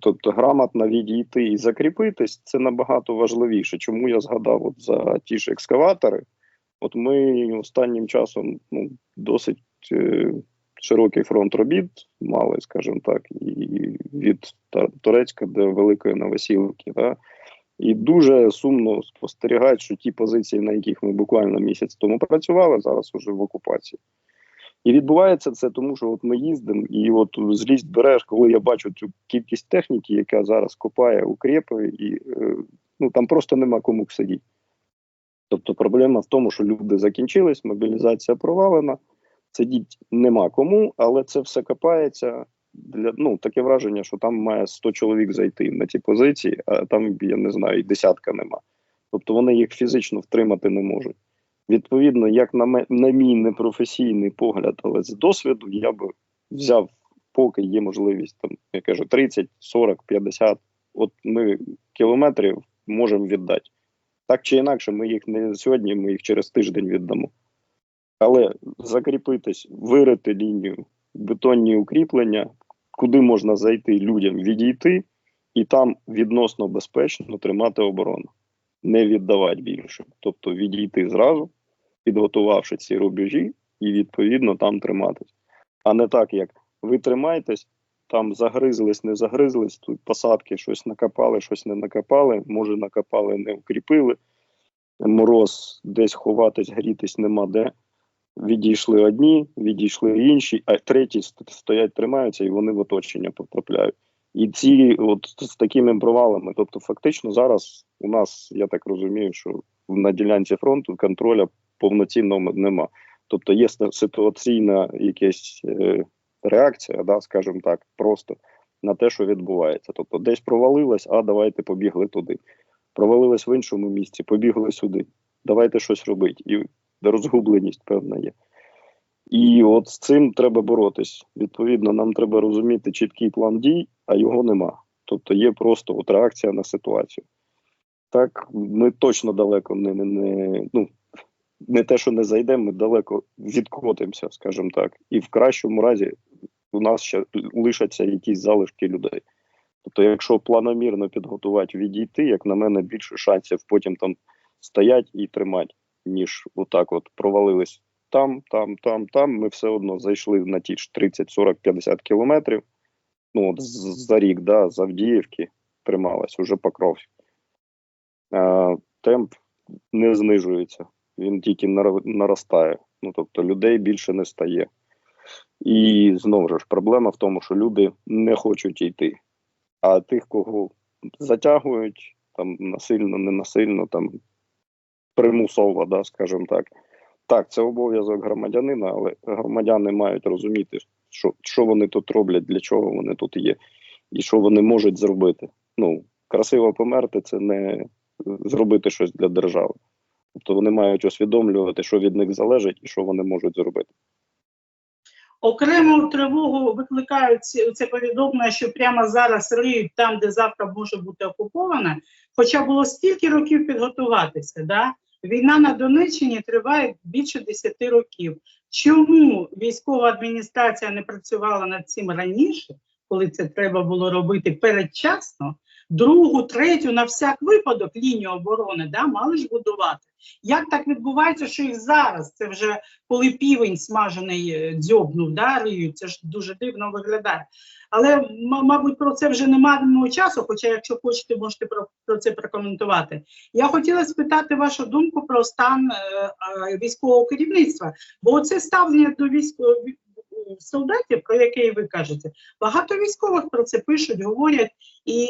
Тобто грамотно відійти і закріпитись це набагато важливіше. Чому я згадав от за ті ж екскаватори? От ми останнім часом ну, досить е, широкий фронт робіт мали, скажімо так, і від Турецька до Великої Новосілки. Да? І дуже сумно спостерігають, що ті позиції, на яких ми буквально місяць тому працювали, зараз уже в окупації. І відбувається це тому, що от ми їздимо, і от злість береш, коли я бачу цю кількість техніки, яка зараз копає укріпи, і е, ну там просто нема кому сидіти. Тобто проблема в тому, що люди закінчились, мобілізація провалена, сидіть нема кому, але це все копається. Для ну таке враження, що там має 100 чоловік зайти на ті позиції, а там я не знаю, і десятка нема. Тобто вони їх фізично втримати не можуть. Відповідно, як на, на мій непрофесійний погляд, але з досвіду я би взяв, поки є можливість там, я кажу, 30, 40, 50, от ми кілометрів можемо віддати. Так чи інакше, ми їх не сьогодні, ми їх через тиждень віддамо. Але закріпитись, вирити лінію, бетонні укріплення, куди можна зайти людям, відійти, і там відносно безпечно тримати оборону, не віддавати більше. Тобто відійти зразу, підготувавши ці рубежі, і відповідно там триматись. А не так, як ви тримаєтесь, там загризлись, не загризлись, тут посадки щось накопали, щось не накопали, може накопали, не укріпили. Мороз десь ховатись, грітись нема де. Відійшли одні, відійшли інші, а треті стоять, тримаються, і вони в оточення потрапляють. І ці, от з такими провалами, тобто, фактично, зараз у нас, я так розумію, що на ділянці фронту контроля повноцінного нема. Тобто є ситуаційна якась е, реакція, да, скажімо так, просто на те, що відбувається. Тобто, десь провалилось, а давайте побігли туди. Провалилось в іншому місці, побігли сюди. Давайте щось робити. І розгубленість певна є. І от з цим треба боротись. Відповідно, нам треба розуміти чіткий план дій, а його нема. Тобто є просто от реакція на ситуацію. Так, ми точно далеко не, не, не ну, не те, що не зайдемо, ми далеко відкотимося, скажімо так. І в кращому разі у нас ще лишаться якісь залишки людей. Тобто, якщо планомірно підготувати відійти, як на мене, більше шансів потім там стоять і тримати, ніж отак от провалились там, там, там, там. Ми все одно зайшли на ті ж 30, 40, 50 кілометрів. Ну, от за рік, да, з Авдіївки трималась, уже Покровськ. Темп не знижується, він тільки нар- наростає. Ну, тобто людей більше не стає. І знову ж проблема в тому, що люди не хочуть йти. А тих, кого затягують, там насильно, не насильно, там примусово, да, скажімо так. Так, це обов'язок громадянина, але громадяни мають розуміти, що, що вони тут роблять, для чого вони тут є, і що вони можуть зробити. Ну, красиво померти це не зробити щось для держави. Тобто вони мають усвідомлювати, що від них залежить і що вони можуть зробити. Окрему тривогу викликають це повідомлення, що прямо зараз риють там, де завтра може бути окупована. Хоча було стільки років підготуватися. Да? Війна на Донеччині триває більше 10 років. Чому військова адміністрація не працювала над цим раніше, коли це треба було робити передчасно? Другу, третю на всяк випадок лінію оборони да, мали ж будувати. Як так відбувається, що їх зараз це вже коли півень смажений е, дзьобнув, да, це ж дуже дивно виглядає. Але, мабуть, про це вже не матимемо часу, хоча, якщо хочете, можете про, про це прокоментувати. Я хотіла спитати вашу думку про стан е, е, військового керівництва, бо це ставлення до військових солдатів, про яке ви кажете, багато військових про це пишуть, говорять, і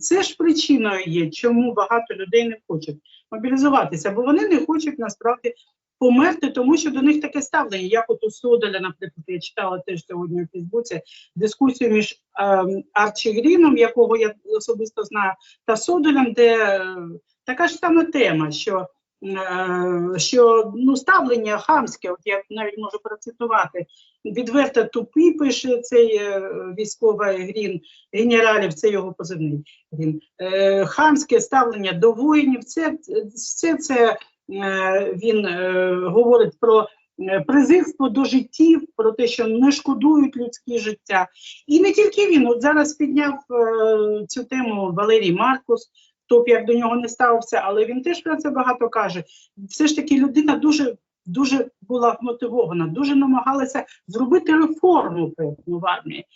це ж причиною є, чому багато людей не хочуть мобілізуватися, бо вони не хочуть насправді померти, тому що до них таке ставлення. Як от у Содаля, наприклад, я читала теж сьогодні у Фейсбуці дискусію між ем, Арчі Гріном, якого я особисто знаю, та Содолем, де е, така ж сама тема, що. Е, Що ну ставлення хамське, от я навіть можу процитувати, відверто тупий пише цей е, військовий грін генералів, це його позивний грін. Е, хамське ставлення до воїнів, це все це він говорить про презирство до життів, про те, що не шкодують людські життя. І не тільки він. От зараз підняв е, цю тему Валерій Маркус. Хто б як до нього не ставився, але він теж про це багато каже. Все ж таки, людина дуже дуже була мотивована, дуже намагалася зробити реформу в армії.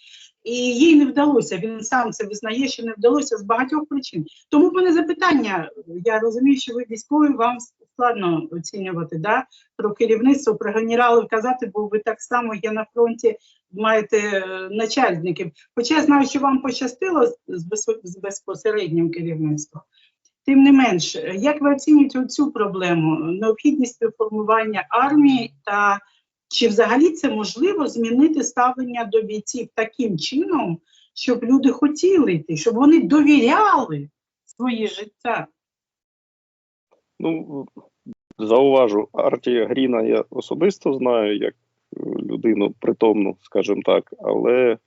І їй не вдалося. Він сам це визнає, що не вдалося з багатьох причин. Тому мене запитання. Я розумію, що ви військові, вам складно оцінювати да, про керівництво, про генералів казати, бо ви так само є на фронті, маєте е, начальників. Хоча я знаю, що вам пощастило з, з безпо- з безпосереднім керівництвом. Тим не менш, як ви оцінюєте цю проблему, необхідність реформування армії та чи взагалі це можливо змінити ставлення до бійців таким чином, щоб люди хотіли йти, щоб вони довіряли своє життя? Ну, зауважу, Арті Гріна я особисто знаю як е, людину притомну, скажімо так, але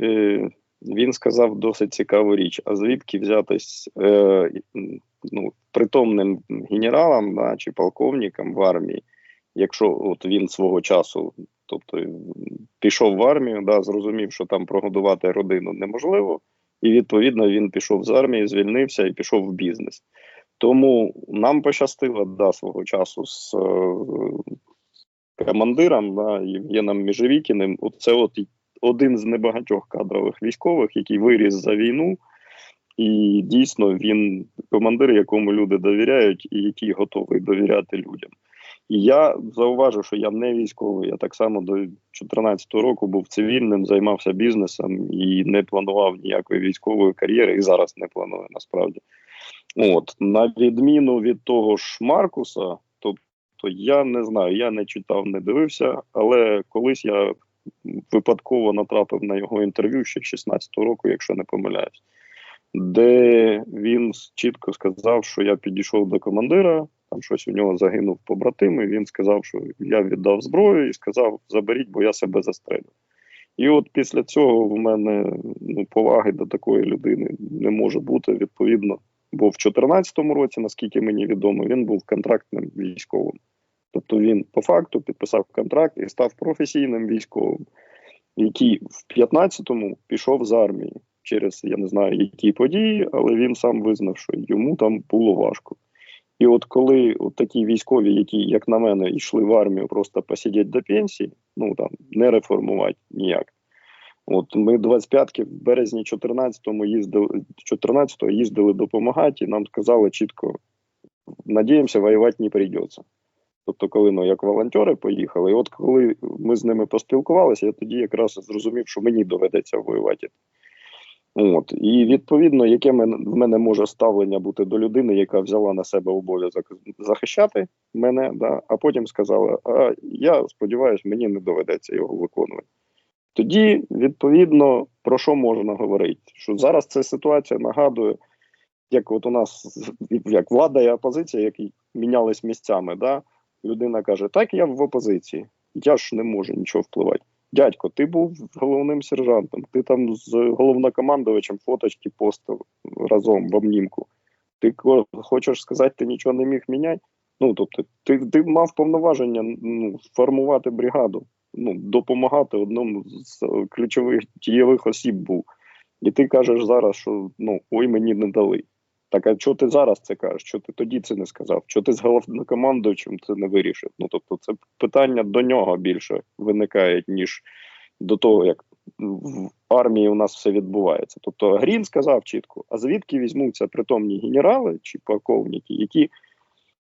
е, він сказав досить цікаву річ. А звідки взятись е, ну, притомним генералам да, чи полковникам в армії, якщо от він свого часу, тобто пішов в армію, да, зрозумів, що там прогодувати родину неможливо, і відповідно він пішов з армії, звільнився і пішов в бізнес. Тому нам пощастило да, свого часу з е, командиром да, Євгеном Міжевікіним. Це от один з небагатьох кадрових військових, який виріс за війну, і дійсно він командир, якому люди довіряють, і який готовий довіряти людям. І я зауважу, що я не військовий. Я так само до 2014 року був цивільним, займався бізнесом і не планував ніякої військової кар'єри, і зараз не планую насправді. От на відміну від того ж Маркуса, тобто я не знаю, я не читав, не дивився, але колись я випадково натрапив на його інтерв'ю ще 16-го року, якщо не помиляюсь, де він чітко сказав, що я підійшов до командира, там щось у нього загинув побратим, і він сказав, що я віддав зброю і сказав: заберіть, бо я себе застрелю. І от після цього в мене ну, поваги до такої людини не може бути відповідно. Бо в 2014 році, наскільки мені відомо, він був контрактним військовим. Тобто він по факту підписав контракт і став професійним військовим, який в 15-му пішов з армії через я не знаю які події, але він сам визнав, що йому там було важко. І от коли от такі військові, які, як на мене, йшли в армію просто посидіти до пенсії, ну там не реформувати ніяк. От ми 25-ки в березні 14-му їздили 14-го їздили допомагати, і нам сказали чітко: надіємося, воювати не прийдеться. Тобто, коли ну, як волонтери поїхали, і от коли ми з ними поспілкувалися, я тоді якраз зрозумів, що мені доведеться воювати. От і відповідно, яке в мене може ставлення бути до людини, яка взяла на себе обов'язок захищати мене, да, а потім сказала: а я сподіваюся, мені не доведеться його виконувати. Тоді, відповідно, про що можна говорити? Що зараз ця ситуація нагадує, як от у нас як влада і опозиція, які мінялись місцями, да? людина каже: Так, я в опозиції, я ж не можу нічого впливати. Дядько, ти був головним сержантом, ти там з головнокомандувачем фоточки постив разом в обнімку. Ти хочеш сказати, ти нічого не міг міняти? Ну, тобто, ти, ти мав повноваження ну, формувати бригаду, ну, допомагати одному з ключових дієвих осіб був. І ти кажеш зараз, що ну, ой, мені не дали. Так, а чого ти зараз це кажеш? Що ти тоді це не сказав? Що ти з головнокомандуючим це не вирішив? Ну тобто, це питання до нього більше виникають, ніж до того, як в армії у нас все відбувається. Тобто Грін сказав чітко: а звідки візьмуться притомні генерали чи полковники, які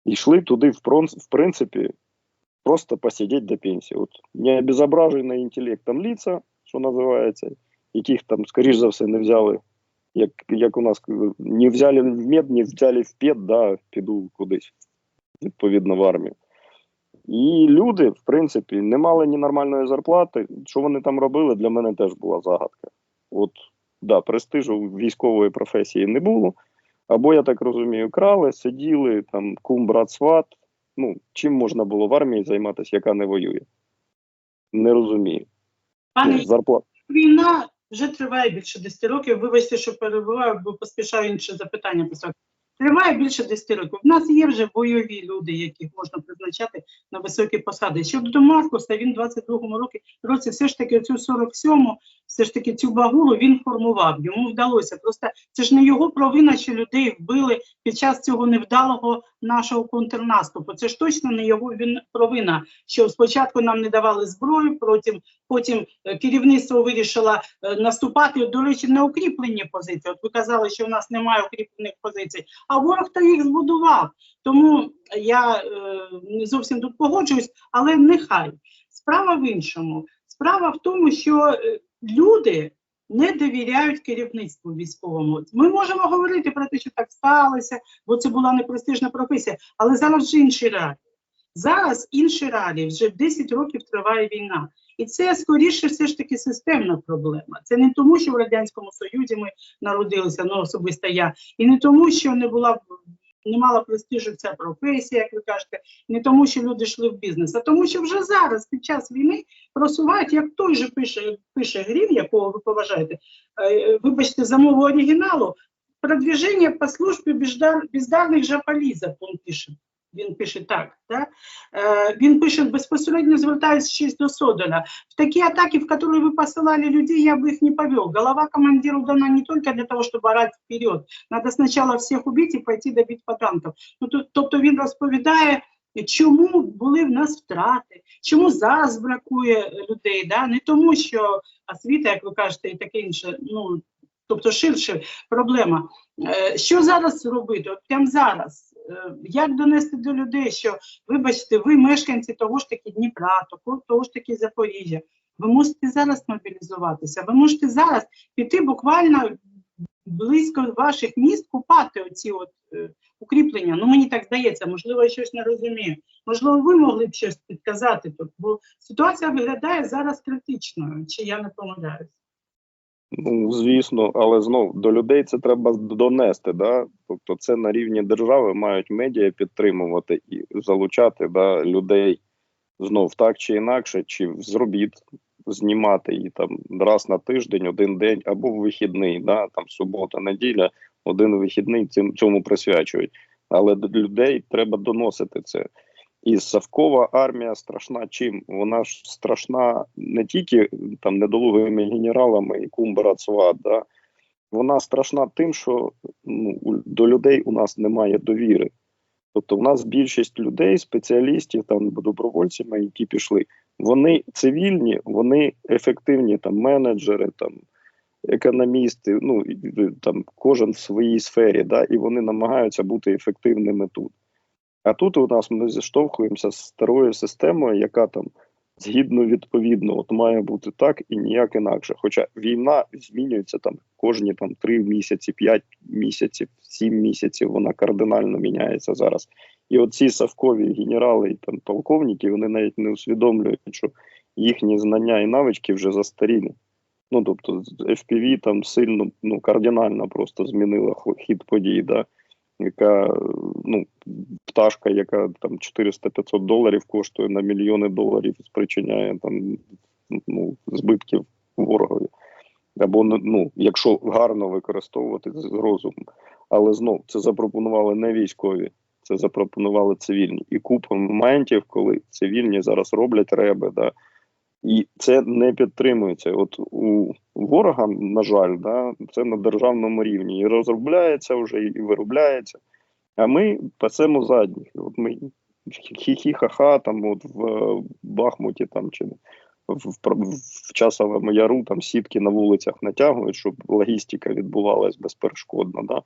йшли туди, в принципі, просто посидіти до пенсії. От не інтелектом ліца, що називається, яких там, скоріш за все, не взяли як, як у нас не взяли в мед, не взяли в пед, да, піду кудись, відповідно, в армію. І люди, в принципі, не мали ні нормальної зарплати. Що вони там робили, для мене теж була загадка. От, да, престижу військової професії не було. Або, я так розумію, крали, сиділи, там, кум, брат, сват. Ну, чим можна було в армії займатися, яка не воює? Не розумію. Пане Ну, зарплата. війна вже триває більше 10 років. Вибачте, що перебуваю, бо поспішаю інше запитання поставити. триває більше 10 років. У нас є вже бойові люди, яких можна призначати на високі посади. Щодо до Маркуса, він в 22-му році, все ж таки цю 47-му, все ж таки цю багулу він формував. Йому вдалося. Просто це ж не його провина, що людей вбили під час цього невдалого нашого контрнаступу. Це ж точно не його він провина, що спочатку нам не давали зброю, потім, потім е, керівництво вирішило е, наступати, до речі, на укріплені позиції. От ви казали, що у нас немає укріплених позицій, а ворог то їх збудував. Тому я е, не зовсім тут погоджуюсь, але нехай. Справа в іншому. Справа в тому, що люди не довіряють керівництву військовому. Ми можемо говорити про те, що так сталося, бо це була непростижна професія, але зараз вже інші реалії. Зараз інші реалії, вже 10 років триває війна. І це скоріше все ж таки системна проблема. Це не тому, що в Радянському Союзі ми народилися, ну особисто я, і не тому, що не була не мала престижу ця професія, як ви кажете, не тому, що люди йшли в бізнес, а тому, що вже зараз, під час війни, просувають, як той же пише, пише Грім, якого ви поважаєте, е, вибачте, за мову оригіналу, продвіження по службі бездар, бездарних жополізів, він пише. Він пише так, да? Е, він пише безпосередньо звертаючись до Содоля. В такі атаки, в которые вы посылали людей, я бы их не повел. Голова командиру дана не только для того, чтобы орать вперед. Надо сначала всіх убити і пойти добити подонків. Ну, то- тобто він розповідає, чому були в нас втрати, чому зараз бракує людей. Да? Не тому, що освіта, як ви кажете, і таке інше, ну, тобто ширше проблема. Е, Що зараз робити? От прямо зараз. Е, Як донести до людей, що, вибачте, ви мешканці того ж таки Дніпра, того, ж таки Запоріжжя, ви можете зараз мобілізуватися, ви можете зараз піти буквально близько ваших міст купати оці от е, укріплення. Ну мені так здається, можливо, я щось не розумію. Можливо, ви могли б щось підказати тут, бо ситуація виглядає зараз критичною, чи я не помиляюсь. Ну, звісно, але знов до людей це треба донести. Да? Тобто, це на рівні держави мають медіа підтримувати і залучати да, людей знов так чи інакше, чи зробіт знімати її там раз на тиждень, один день або в вихідний, да, там субота, неділя, один вихідний цим цьому присвячують. Але до людей треба доносити це. І Савкова армія страшна чим? Вона ж страшна не тільки там недолугими генералами і кумбарат сват, да? вона страшна тим, що ну, до людей у нас немає довіри. Тобто, у нас більшість людей, спеціалістів, там добровольцями, які пішли, вони цивільні, вони ефективні там менеджери, там економісти, ну там кожен в своїй сфері, да, і вони намагаються бути ефективними тут. А тут у нас ми зіштовхуємося з старою системою, яка там згідно відповідно, от має бути так і ніяк інакше. Хоча війна змінюється там кожні там три місяці, п'ять місяців, сім місяців. Вона кардинально міняється зараз. І оці савкові генерали і там полковники, вони навіть не усвідомлюють, що їхні знання і навички вже застарілі. Ну тобто, FPV там сильно ну кардинально просто змінила хід подій. Да? Яка ну, пташка, яка там 400-500 доларів коштує на мільйони доларів, спричиняє там ну, збитків ворогові. Або ну, якщо гарно використовувати з розумом. Але знов це запропонували не військові, це запропонували цивільні. І купа моментів, коли цивільні зараз роблять реби, да, і це не підтримується. От у ворога, на жаль, да, це на державному рівні і розробляється вже і виробляється. А ми пасемо задніх. От ми хі-хі-ха-ха, там от в Бахмуті там чи в, в, часовому яру там сітки на вулицях натягують, щоб логістика відбувалась безперешкодно. Да?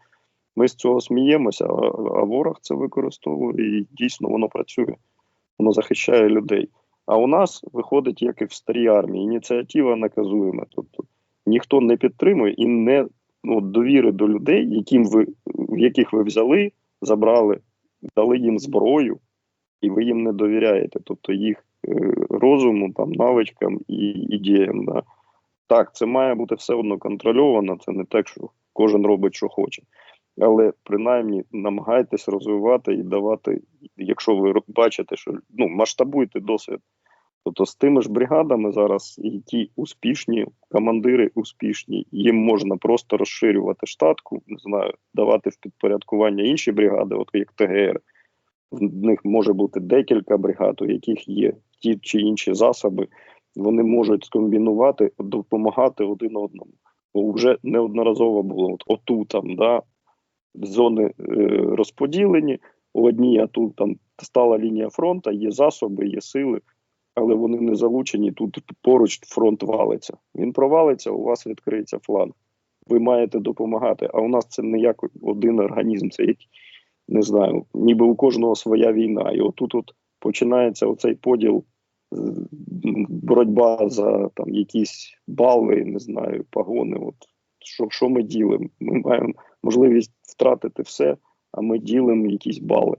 Ми з цього сміємося, а ворог це використовує і дійсно воно працює, воно захищає людей. А у нас виходить, як і в старій армії, ініціатива наказуємо. Тобто ніхто не підтримує і не ну, довіри до людей, яким ви, в яких ви взяли, забрали, дали їм зброю, і ви їм не довіряєте. Тобто їх е, розуму, там, навичкам і ідеям. Да. Так, це має бути все одно контрольовано, це не так, що кожен робить, що хоче. Але принаймні намагайтесь розвивати і давати, якщо ви бачите, що ну масштабуйте досвід Тобто з тими ж бригадами зараз і ті успішні командири успішні, їм можна просто розширювати штатку, не знаю, давати в підпорядкування інші бригади, от як ТГР. В них може бути декілька бригад, у яких є ті чи інші засоби, вони можуть скомбінувати, допомагати один одному. Бо вже неодноразово було от отут там, да, зони е, розподілені, у одній, а тут там стала лінія фронту, є засоби, є сили, але вони не залучені. Тут поруч фронт валиться. Він провалиться, у вас відкриється фланг. Ви маєте допомагати. А у нас це не як один організм, це як, не знаю, ніби у кожного своя війна. І отут от починається оцей поділ, боротьба за там якісь бали, не знаю, погони. От що, що ми ділимо? Ми маємо можливість втратити все, а ми ділимо якісь бали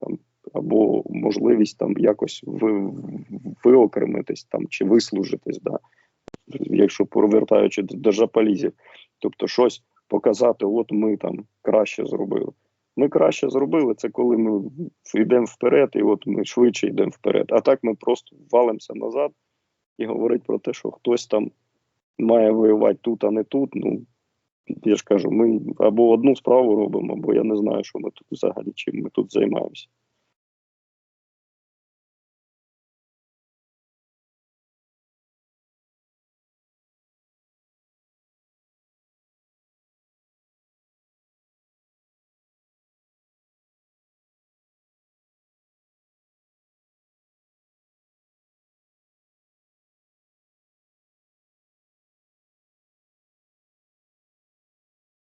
там, або можливість там якось ви, виокремитись там чи вислужитись, да? якщо повертаючи до, жаполізів. Тобто щось показати, от ми там краще зробили. Ми краще зробили це, коли ми йдемо вперед, і от ми швидше йдемо вперед. А так ми просто валимося назад і говорить про те, що хтось там має воювати тут, а не тут. Ну я ж кажу, ми або одну справу робимо, або я не знаю, що ми тут взагалі чим ми тут займаємося.